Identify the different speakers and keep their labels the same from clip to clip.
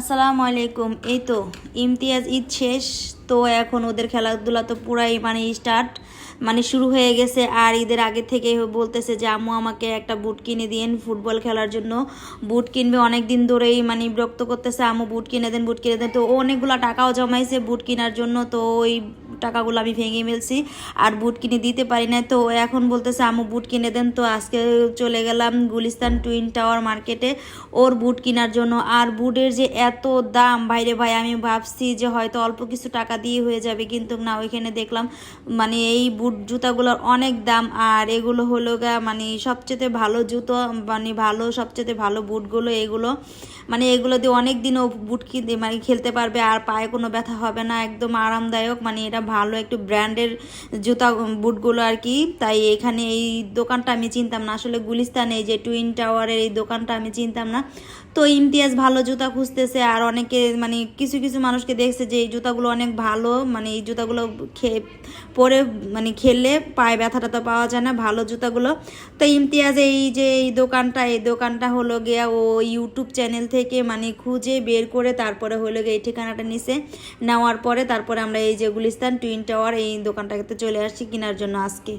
Speaker 1: আসসালামু আলাইকুম। এই তো, ইমতিয়াজ ঈদ শেষ, তো এখন ওদের খেলাধুলা তো পুরাই মানে স্টার্ট মানে শুরু হয়ে গেছে আর ঈদের আগে থেকে বলতেছে যে, আম্মু, আমাকে একটা বুট কিনে দিন ফুটবল খেলার জন্য। বুট কিনবে অনেক দিন ধরেই মানে বিরক্ত করতেছে, আম্মু, বুট কিনে দেন, বুট কিনে দেন। তো অনেকগুলো টাকাও জমাইছে বুট কেনার জন্য। তো ওই টাকাগুলো আমি ভেঙে ফেলছি আর বুট কিনে দিতে পারি না তো এখন বলতেছে, আম্মু, বুট কিনে দেন। তো আজকে চলে গেলাম গুলিস্তান টুইন টাওয়ার মার্কেটে ওর বুট কেনার জন্য। আর বুটের যে এত দাম, ভাইরে ভাই, আমি ভাবছি যে হয়তো অল্প কিছু টাকা দিয়ে হয়ে যাবে। কিন্তু না, ওইখানে দেখলাম মানে এই বুট জুতাগুলোর অনেক দাম, আর এগুলো হলো গা মানে সবচেয়ে ভালো জুতো মানে ভালো, সবচেয়ে ভালো বুটগুলো এগুলো। মানে এগুলো দিয়ে অনেক দিনও বুট কিনতে মানে খেলতে পারবে, আর পায়ে কোনো ব্যথা হবে না, একদম আরামদায়ক। মানে এটা ভালো একটু ব্র্যান্ডের জুতা বুটগুলো আর কি। তাই এখানে এই দোকানটা আমি চিনতাম না। আসলে গুলিস্তানে এই যে টুইন টাওয়ারের এই দোকানটা আমি চিনতাম না। তো ইমতিয়াজ ভালো জুতা খুঁজতেছে, আর অনেকে মানে কিছু কিছু মানুষকে দেখছে যে এই জুতাগুলো অনেক ভালো মানে এই জুতাগুলো খেয়ে পরে মানে খেললে পায়ে ব্যথাটা তো পাওয়া যায় না, ভালো জুতাগুলো। তো ইমতিয়াজ এই যে, এই দোকানটা এই দোকানটা হলো গিয়া ও ইউটিউব চ্যানেল থেকে মানে খুঁজে বের করে তারপরে হলো গিয়ে এই ঠিকানাটা নিছে। নেওয়ার পরে তারপরে আমরা এই যে গুলিস্তান, টুইন টাওয়ার এই দোকানটাতে চলে আসছি কেনার জন্য আজকে।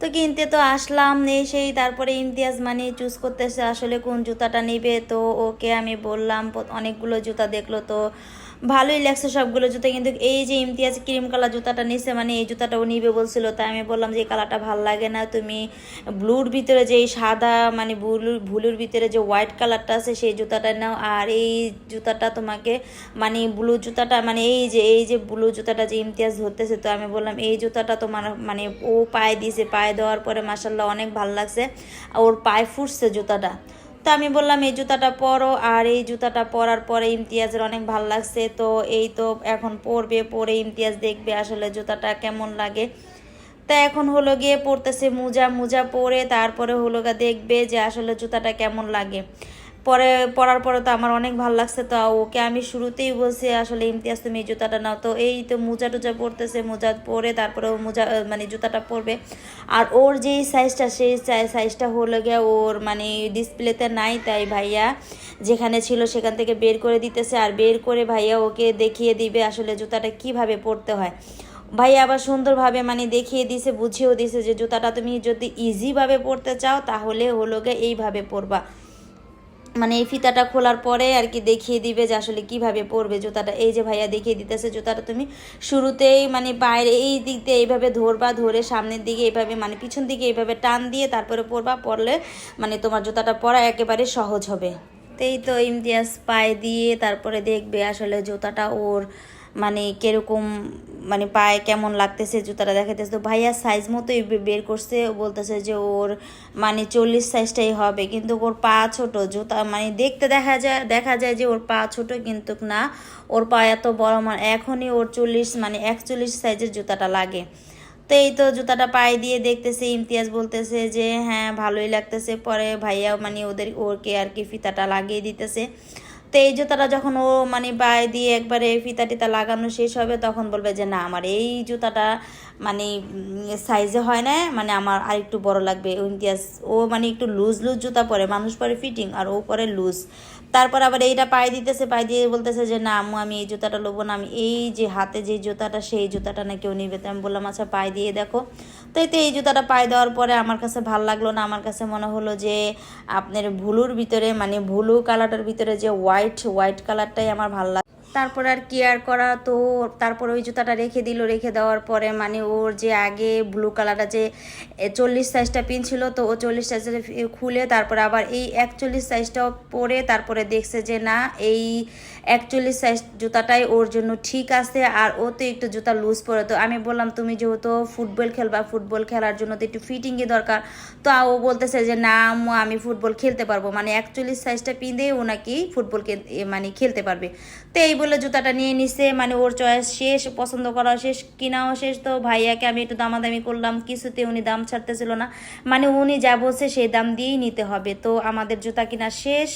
Speaker 1: তো কিনতে তো আসলাম সেই তারপরে ইমতিয়াজ মানে চুজ করতেছে আসলে কোন জুতাটা নিবে। তো ওকে আমি বললাম, অনেকগুলো জুতা দেখল তো ভালোই লাগছে সবগুলো জুতা, কিন্তু এই যে ইমতিয়াজ ক্রিম কালার জুতাটা নিছে মানে এই জুতাটাও নিবে বলছিল, তাই আমি বললাম যে এই কালারটা ভালো লাগে না। তুমি ব্লুর ভিতরে যে এই সাদা মানে ব্লু, ব্লুর ভিতরে যে হোয়াইট কালারটা আছে, সেই জুতাটা নাও। আর এই জুতাটা তোমাকে মানে ব্লু জুতাটা মানে এই যে এই যে ব্লু জুতাটা যে ইমতিয়াজ ধরতেছে, তো আমি বললাম, এই জুতাটা তোমার মানে ও পায়ে দিয়েছে পায়ে দেওয়ার পরে মাসাল্লাহ অনেক ভালো লাগছে। ওর পায়ে ফুটছে জুতাটা। তো আমি বললাম, এই জুতাটা পরো। আর এই জুতাটা পরার পরে ইমতিয়াজের অনেক ভালো লাগছে। তো এই তো এখন পরবে, পরে ইমতিয়াজ দেখবে আসলে জুতাটা কেমন লাগে। তা এখন হলো গিয়ে পরতেছে মোজা মোজা পরে তারপরে হলো গা দেখবে যে আসলে জুতাটা কেমন লাগে। পরে পরার পরে তো আমার অনেক ভালো লাগছে, তো ওকে আমি শুরুতেই বলছি, আসলে ইমতিয়াজ, তুমি এই জুতাটা নাও। তো এই তো মোজা টুজা পরতেছে, মোজা পরে তারপরে ও মোজা মানে জুতাটা পরবে। আর ওর যেই সাইজটা সেই সাইজটা হলো গিয়ে ওর মানে ডিসপ্লেতে নাই তাই ভাইয়া যেখানে ছিল সেখান থেকে বের করে দিতেছে। আর বের করে ভাইয়া ওকে দেখিয়ে দিবে আসলে জুতাটা কীভাবে পরতে হয়। ভাই আবার সুন্দরভাবে মানে দেখিয়ে দিছে, বুঝিয়েও দিছে যে জুতাটা তুমি যদি ইজিভাবে পরতে চাও তাহলে হলো গিয়ে এইভাবে পরবা। মানে এই ফিতাটা খোলার পরে আর কি দেখিয়ে দিবে যে আসলে কীভাবে পরবে। জুতাটা এই যে ভাইয়া দেখিয়ে দিতেছে, জুতাটা তুমি শুরুতেই মানে বাইরে এই দিক দিয়ে এইভাবে ধরবা, ধরে সামনের দিকে এইভাবে মানে পিছন দিকে এইভাবে টান দিয়ে তারপরে পরবা, পরলে মানে তোমার জুতাটা পরা একেবারে সহজ হবে। এই তো ইমতিয়াজ পায়ে দিয়ে তারপরে দেখবে আসলে জুতাটা ওর মানে কীরকম মানে পায়ে কেমন লাগতেছে জুতাটা দেখাইতেছে। তো ভাইয়া সাইজ মতোই বের করছে বলতেছে যে ওর মানে চল্লিশ সাইজটাই হবে, কিন্তু ওর পা ছোট, জুতা মানে দেখতে দেখা যায় দেখা যায় যে ওর পা ছোট কিন্তু না, ওর পা এত বড় মানে এখনই ওর চল্লিশ মানে একচল্লিশ সাইজের জুতাটা লাগে। তো এই তো জুতাটা পায়ে দিয়ে দেখতেছে, ইমতিয়াজ বলতেছে যে হ্যাঁ ভালোই লাগতেছে, পরে ভাইয়া মানে ওদের, ওরকে আর কি ফিতাটা লাগিয়ে দিতেছে। তো এই জুতাটা যখন ও মানে পায়ে দিয়ে একবারে ফিতা টিতা লাগানো শেষ হবে, তখন বলবে যে, না, আমার এই জুতাটা মানে সাইজে হয় না মানে আমার আরেকটু বড় লাগবে। ইমতিয়াজ, ও মানে একটু লুজ লুজ জুতা পরে, মানুষ পরে ফিটিং আর ও পরে লুজ তারপর আবার এইটা পায়ে দিতেছে, পায়ে দিয়ে বলতেছে যে, না, আম্মু, আমি এই জুতাটা নেব না, আমি এই যে হাতে যে জুতাটা, সেই জুতাটা না কেউ নিবে। আমি বললাম আচ্ছা পায়ে দিয়ে দেখো। তো এই তো এই জুতাটা পায়ে দেওয়ার পরে আমার কাছে ভালো লাগল না। আমার কাছে মনে হলো যে, আপনার ভুলুর ভিতরে মানে ভুলু কালারটার ভিতরে যে হোয়াইট হোয়াইট হোয়াইট কালারটাই আমার ভালো লাগে তারপর আর কেয়ার করা? তো তারপর ওই জুতাটা রেখে দিল, রেখে দেওয়ার পরে মানে ওর যে আগে ব্লু কালারটা যে চল্লিশ সাইজটা পিন ছিল, তো ও চল্লিশ সাইজটা খুলে তারপরে আবার এই একচল্লিশ সাইজটাও পরে তারপরে দেখছে যে না, এই একচল্লিশ সাইজ জুতাটাই ওর জন্য ঠিক আছে আর ও তো একটু জুতা লুজ পরে। তো আমি বললাম, তুমি যেহেতু ফুটবল খেলবা, ফুটবল খেলার জন্য তো একটু ফিটিংই দরকার। তো ও বলতেছে যে, না আমি ফুটবল খেলতে পারব। মানে একচল্লিশ সাইজটা পিঁধে ও নাকি ফুটবলকে মানে খেলতে পারবে। তো এই বলে জুতাটা নিয়ে নিছে মানে ওর চয়েস শেষ, পছন্দ করা শেষ, কিনাও শেষ। তো ভাইয়াকে আমি একটু দামাদামি করলাম, কিছুতে উনি দাম ছাড়তেছিল না। মানে উনি যা বলছে সেই দাম দিয়েই নিতে হবে। তো আমাদের জুতা কিনা শেষ।